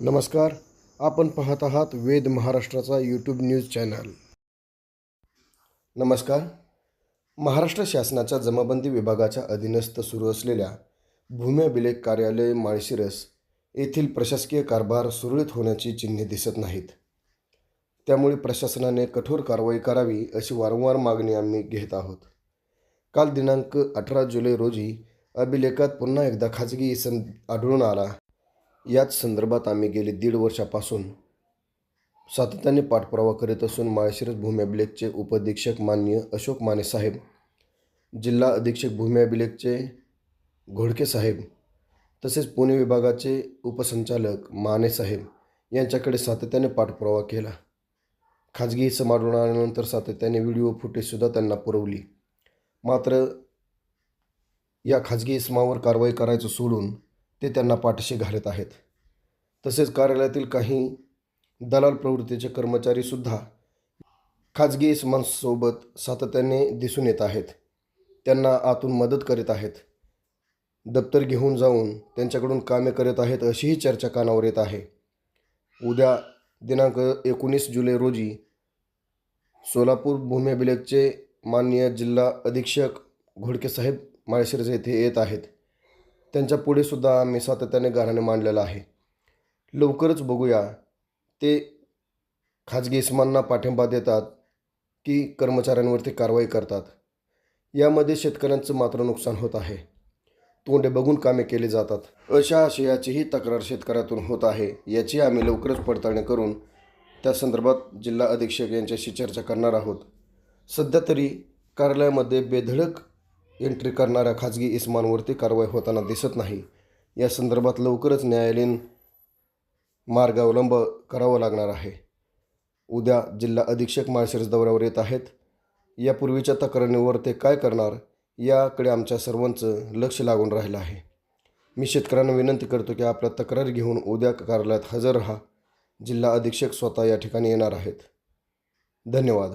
नमस्कार आपण पाहत आहात वेद महाराष्ट्राचा यूट्यूब न्यूज चॅनल. नमस्कार महाराष्ट्र शासनाच्या जमाबंदी विभागाच्या अधीनस्थ सुरू असलेल्या भूमी अभिलेख कार्यालय माळशिरस येथील प्रशासकीय कारभार सुरळीत होण्याची चिन्हे दिसत नाहीत. त्यामुळे प्रशासनाने कठोर कारवाई करावी अशी वारंवार मागणी आम्ही घेत आहोत. काल दिनांक अठरा जुलै रोजी अभिलेखात पुन्हा एकदा खाजगी इसम आढळून आला. याच संदर्भात आम्ही गेली दीड वर्षापासून सातत्याने पाठपुरावा करीत असून माळशिरस भूमी अभिलेखचे उपअधीक्षक मान्य अशोक माने साहेब जिल्हा अधीक्षक भूमी अभिलेखचे घोडके साहेब तसेच पुणे विभागाचे उपसंचालक माने साहेब यांच्याकडे सातत्याने पाठपुरावा केला. खाजगी समाडून आल्यानंतर सातत्याने व्हिडिओ फुटेजसुद्धा त्यांना पुरवली. मात्र या खाजगी इसमावर कारवाई करायचं सोडून ते त्यांना पाठीशी घालत आहेत. तसेच कार्यालयातील काही दलाल प्रवृत्तीचे कर्मचारीसुद्धा खाजगी इसमांसोबत सातत्याने दिसून येत आहेत. त्यांना आतून मदत करीत आहेत. दप्तर घेऊन जाऊन त्यांच्याकडून कामे करत आहेत अशीही चर्चा कानावर येत आहे. उद्या दिनांक एकोणीस जुलै रोजी सोलापूर भूमी अभिलेखचे माननीय जिल्हा अधीक्षक घोडकेसाहेब माळशिरस येथे येत आहेत. त्यांच्या पुढे सुद्धा आम्ही सातत्याने गाऱ्हाणे मांडलेलं आहे. लवकरच बघूया. ते खाजगी इसमांना पाठिंबा देतात की कर्मचाऱ्यांवरती कारवाई करतात. यामध्ये शेतकऱ्यांचं मात्र नुकसान होत आहे. तोंडे बघून कामे केली जातात. अशा आशयाचीही तक्रार शेतकऱ्यातून होत आहे याची आम्ही लवकरच पडताळणी करून त्या संदर्भात जिल्हा अधीक्षक यांच्याशी चर्चा करणार आहोत. सध्या तरी कार्यालयामध्ये बेधडक एंट्री करणाऱ्या खाजगी इसमांवरती कारवाई होताना दिसत नाही. या संदर्भात लवकरच न्यायालयीन मार्ग अवलंब करावा लागणार आहे. उद्या जिल्हा अधीक्षक माळशिरस दौऱ्यावर येत आहेत. यापूर्वीच्या तक्रारीवर ते काय करणार याकडे आमच्या सर्वांचं लक्ष लागून राहिलं आहे. मी शेतकऱ्यांना विनंती करतो की आपल्या तक्रारी घेऊन उद्या कार्यालयात हजर राहा. जिल्हा अधीक्षक स्वतः या ठिकाणी येणार आहेत. धन्यवाद.